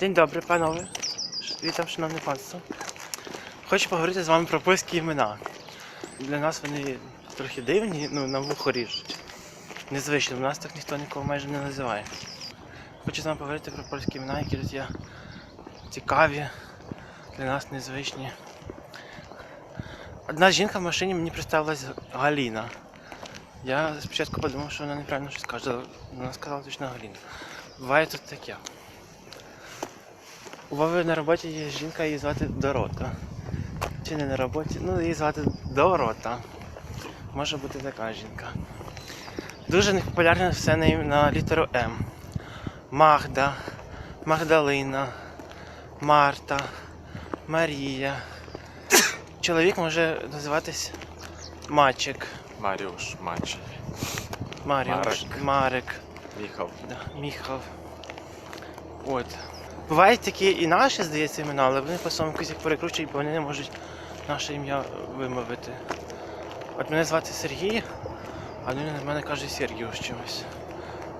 День добрий, панове. Вітам, шановне панство. Хочу поговорити з вами про польські імена. Для нас вони трохи дивні, ну на вухо ріжуть. Незвично, в нас так ніхто нікого майже не називає. Хочу з вами поговорити про польські імена, які тут є цікаві, для нас незвичні. Одна жінка в машині мені представилась Галіна. Я спочатку подумав, що вона неправильно щось каже, але вона сказала точно Галіна. Буває тут таке. У Вови на роботі є жінка, її звати Дорота. Чи не на роботі? Ну, її звати Дорота. Може бути така жінка. Дуже непопулярне все на, на літеру М. Магда, Магдалина, Марта, Марія. Чоловік може називатись Мачик, Маріуш, Мачі, Маріуш, Марek. Марик. Міхал. Да, Міхав. От. Бувають такі і наші, здається, імена, але вони по-своєму якось їх перекручують, бо вони не можуть наше ім'я вимовити. От мене звати Сергій, а вони на мене кажуть Сергіуш чимось.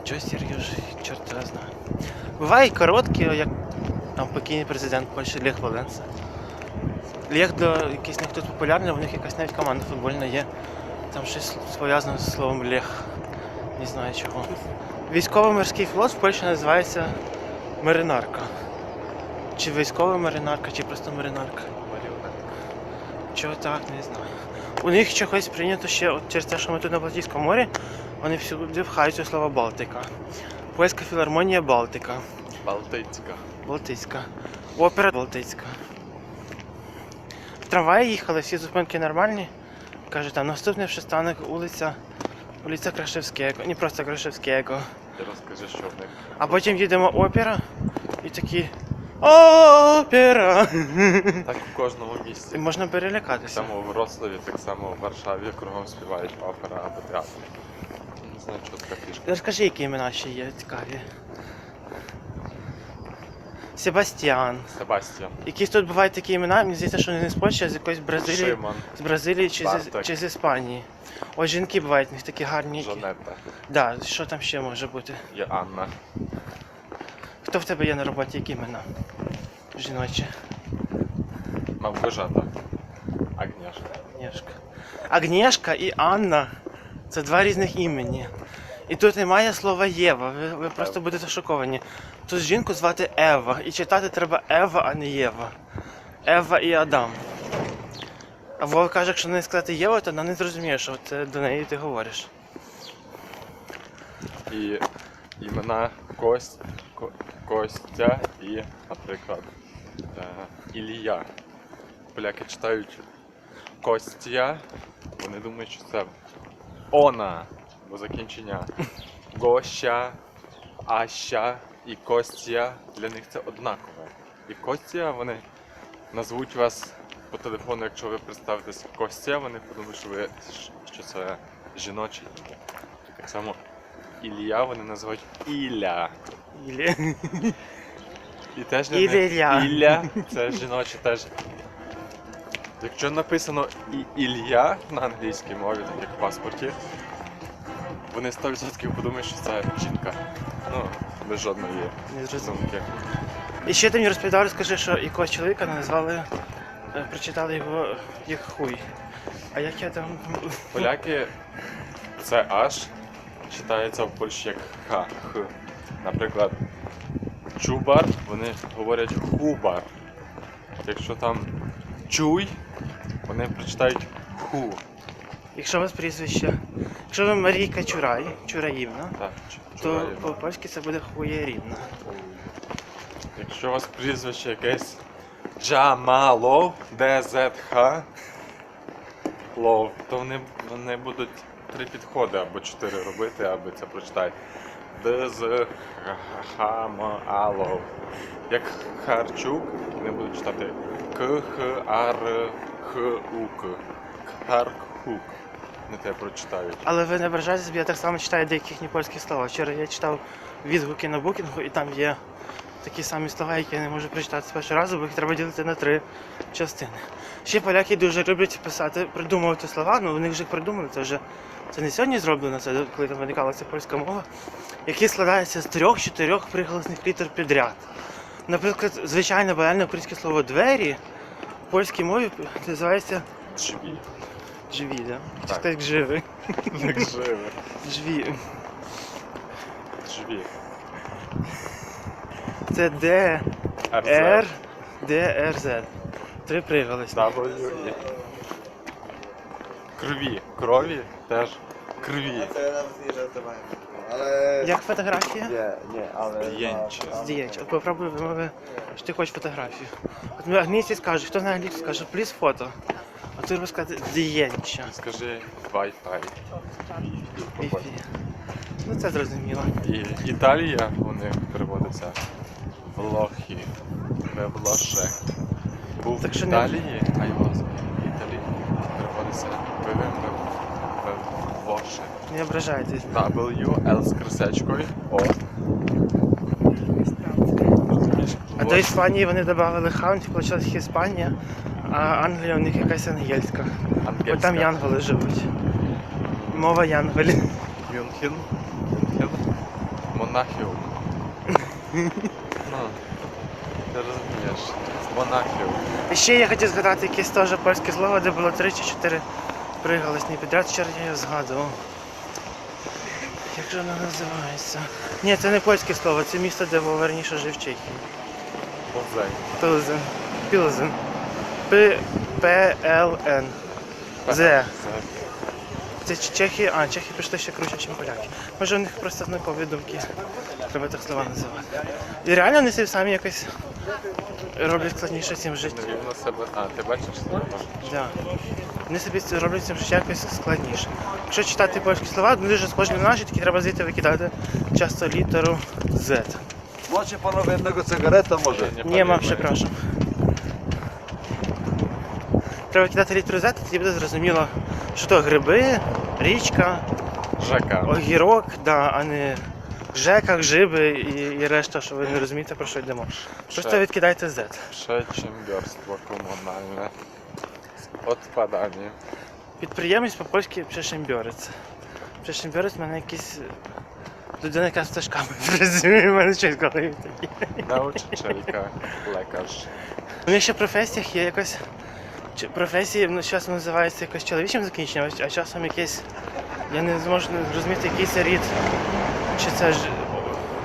Чогось Сергіуш, чорт його знає. Бувають короткі, як там покійний президент Польщі Лех Валенса. Лех до якийсь не тут популярний, у них якась навіть команда футбольна є. Там щось пов'язане з словом Лех. Не знаю чого. Військово-морський флот в Польщі називається Маринарка. Чи військова маринарка, чи просто маринарка. Чого так, не знаю. У них чогось прийнято ще от через те, що ми тут на Балтійському морі, вони всюди вхають це слово Балтика. Польська філармонія Балтика. Балтицька. Балтійська. Опера Балтійська. В трамваї їхали, всі зупинки нормальні. Каже, там наступний пристанок вулиця, вулиця Крашевського, не просто Крашевського. Ти розкажи, що в них. А потім їдемо опера і такі. Опера! Так у кожному місці. можна перелякатися. Так само у Вроцлаві, так само у Варшаві кругом співають опера або театр. Не знаю, що така фішка. Розкажи, які імена ще є цікаві. Себастьян. Себастьян. Якісь тут бувають такі імена, мені здається, що вони не з Польщі, а з якоїсь Бразилії. Шимон. З Бразилії чи з, Барток. чи з Іспанії. Ось жінки бувають, в них такі гарні. які- Жонетта. Да, що там ще може бути? Є Анна. Хто в тебе є на роботі, які імена? Жіночі. Мавгожата. Агняшка. Агнєшка. Агнєшка і Анна це два різних імені. І тут немає слова Єва. Ви, ви просто будете шоковані. Тут жінку звати Ева. І читати треба Ева, а не Єва. Ева і Адам. А Вова каже, якщо не сказати Єва, то вона не зрозуміє, що це до неї ти говориш. І імена Кость, Ко- Костя і, наприклад, е, Ілія. Поляки читають Костя, вони думають, що це Она, бо закінчення. Гоща, Аща і Костя для них це однакове. І Костя вони назвуть вас по телефону, якщо ви представитесь Костя, вони подумають, що ви що це жіноче ім'я. Так само Ілля вони називають Ілля. Ілі. І теж них Ілля. Ілля це жіноче теж. Якщо написано і Ілля на англійській мові, так як в паспорті, вони 100% подумають, що це жінка. Ну, без жодної Не думки. І ще ти мені розповідав, розкажи, що якогось чоловіка назвали, е, прочитали його як хуй. А як я там. Поляки це аж читається в Польщі як ха. Х. Наприклад, чубар, вони говорять хубар. Якщо там чуй, вони прочитають ху. Якщо у вас прізвище. Якщо ви Марійка Чурай, Чураївна, Так, чу- то по-польськи це буде хуєрівна. Якщо у вас прізвище якесь Джамалов, ДЗХ, Лов, то вони, вони будуть три підходи або чотири робити, аби це прочитати. ДЗХМАЛов. Як Харчук, вони будуть читати К, Х, Ар, Х, Ук. Харкхук. Не те прочитають. Але ви не ображайтеся, бо я так само читаю деякі їхні польські слова. Вчора я читав відгуки на букінгу, і там є такі самі слова, які я не можу прочитати з першого разу, бо їх треба ділити на три частини. Ще поляки дуже люблять писати, придумувати слова, ну вони вже придумали, це вже це не сьогодні зроблено, це коли там виникала ця польська мова, які складаються з трьох-чотирьох приголосних літер підряд. Наприклад, звичайне банальне українське слово двері в польській мові називається Дзві. джві, да? Так. сказати живи. Як живе. Джві. Дзві. Це Д, Р, Д, Р, З. Три приголосні. W Крові. Крові теж крові. Це навіть не. Але... Як фотографія? Ні, ні, але... Здіянче. Здіяч. От попробуй вимови, що ти хочеш фотографію. От ми англійські скажуть, хто знає англійську, скаже пліз фото. А ти треба сказати здіянча. Скажи Wi-Fi. Wi-Fi. Ну це зрозуміло. І Італія, вони переводяться Влохи. Не Влоше. Був Так в Італії, а й в Італії. Переводиться в Влоше. Не ображайтесь. W, L з крисечкою. Розумієш? А до Іспанії вони додали хаунт, вийшла Іспанія, а Англія у них якась ангельська. Бо там янголи живуть. Мова янголів. Мюнхен. Мюнхен. Монахіум. Ну, ти розумієш. Монахіум. І ще я хотів згадати якесь теж польське слово, де було три чи чотири приголосні підряд, вчора я його згадував. Як же воно називається? Ні, це не польське слово, це місто, де Вова раніше жив Чехії. Повзай. Пилзен. Пілзен. П П Л Н. Зе. Це Ч- а Чехи пішли ще круче, ніж поляки. Може у них просто однакові думки. Треба так слова називати. І реально вони собі самі якось роблять складніше цим життя. Він на себе. А, ти бачиш? Да. Вони собі роблять цим якось складніше. Якщо читати польські слова, вони дуже схожі на наші, такі треба звідти викидати часто літеру Z. Macie panowie jednego cygareta może? Nie ma, przepraszam. Треба кидати літеру Z, тоді буде зрозуміло, що то гриби, річка, Жека. огірок, да, а не жека, гжиби і, і решта, що ви не розумієте, про що йдемо. Просто Ще. відкидайте Z. Przedsiębiorstwo komunalne. Odpadami. Підприємець по-польськи пшешембьорець. Пшешембьорець в мене якийсь людина, яка з пташками працює, в мене щось голові таке. Nauczycielka. Lekarz. У них ще в професіях є якось. чи- Професії ну, часом називаються якось чоловічим закінченням, а часом якесь. Я не зможу зрозуміти, який це рід. Чи це ж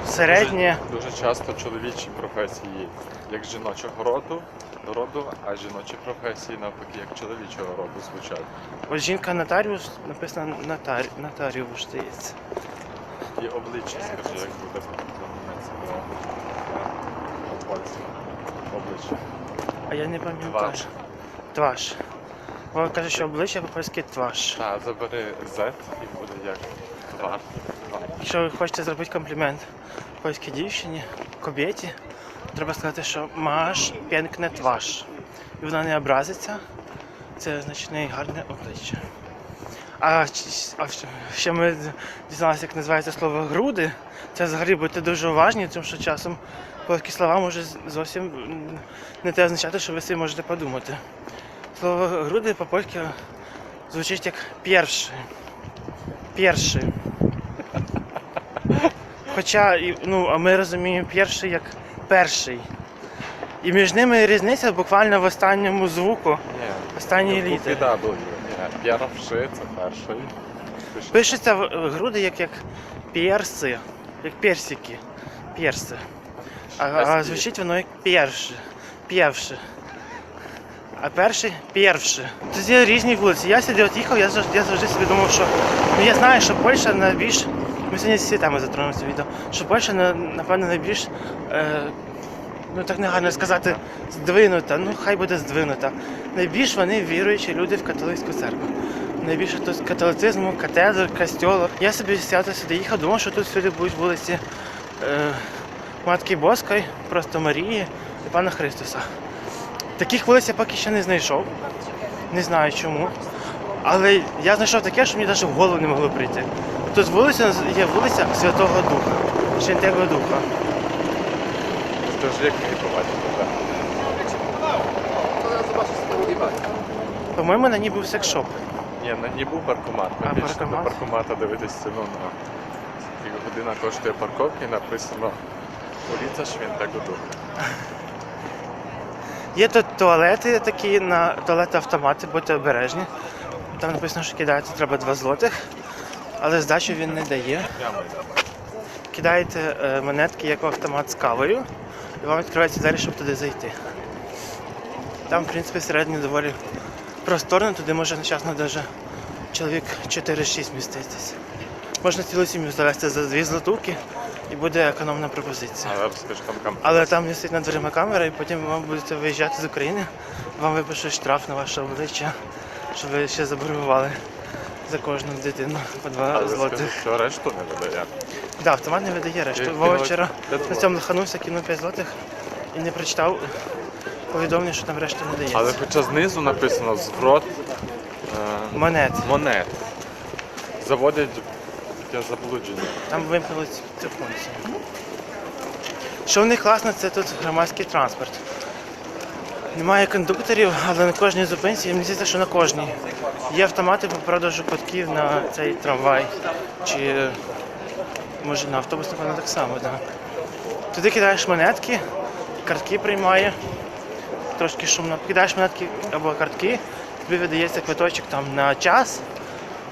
середнє. Дуже, дуже часто чоловічі професії як жіночого роду, роду, а жіночі професії навпаки як чоловічого роду звучать. Ось жінка нотаріус написано нотар... нотаріус, здається. І обличчя, скажи, як буде. Польське. Обличчя. А я не пам'ятаю. Тваш. Тваш. Вона каже, що обличчя по-польськи тваш. Та, забери Z і буде як твар. Якщо ви хочете зробити комплімент польській дівчині, кобєті, треба сказати, що маш п'янкне тваш. І вона не образиться. Це значить неї гарне обличчя. А, а ще- ми дізналися, як називається слово груди. Це взагалі будьте дуже уважні, тому що часом польські слова може зовсім не те означати, що ви собі можете подумати. Слово груди по-польськи звучить як перший. Перший. Хоча, ну, а ми розуміємо перший як перший. І між ними різниця буквально в останньому звуку. Ні. Останній в літер. Ні, перший це перший. Пишеться в в груди як, як перси, як персики. Перси. А, а звучить воно як перши. П'євши. А перший перший. Тут є різні вулиці. Я сюди от їхав, я завжди, я завжди собі думав, що. Ну я знаю, що Польща найбільш. Ми сьогодні цієї теми затронули це відео. Що Польща на- напевно найбільш. Е, ну так негарно сказати, здвинута. Ну хай буде здвинута. Найбільш вони віруючі люди в католицьку церкву. Найбільше тут католицизму, катедр, костьолу. Я собі свято сюди їхав, думав, що тут сюди будуть вулиці е, Матки Боської, просто Марії і Пана Христоса. Таких вулиць я поки ще не знайшов. Не знаю чому. Але я знайшов таке, що мені навіть в голову не могло прийти. Тут вулиця є вулиця Святого Духа, Святого Духа. Скажи, як мені побачити? По-моєму, на ній був секшоп. Ні, на ній був паркомат. Ми А, пішли паркомат? до паркомата дивитись ціну на скільки година коштує парковки, написано Ulica Świętego Ducha. Є тут туалети такі на туалети автомати, будьте обережні. Там написано, що кидаєте треба 2 злотих, але здачу він не дає. Кидаєте е, монетки як в автомат з кавою, і вам відкривається двері, щоб туди зайти. Там, в принципі, всередині доволі просторно, туди може одночасно даже чоловік 4-6 міститись. Можна цілу сім'ю завести за дві злотуки і буде економна пропозиція. Але там. Висить над дверима камера, і потім ви будете виїжджати з України, вам випишуть штраф на ваше обличчя, що ви ще заборгували за кожну дитину по 2 злотих. що решту не видає. Да, автомат не видає решту. Вова вчора на цьому лоханувся, кинув 5 злотих і не прочитав повідомлення, що там решта не дається. Але хоча знизу написано зворот е, Монет. монет. Заводять таке заблудження. Там вимкнули цю функцію. Що в них класно, це тут громадський транспорт. Немає кондукторів, але на кожній зупинці, мені здається, що на кожній. Є автомати по продажу квитків на цей трамвай. Чи може на автобус, напевно, так само, Да. Туди кидаєш монетки, картки приймає. Трошки шумно. Кидаєш монетки або картки, тобі видається квиточок там на час,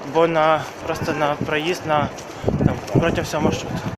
або на просто на проїзд на там, протягом всього маршруту.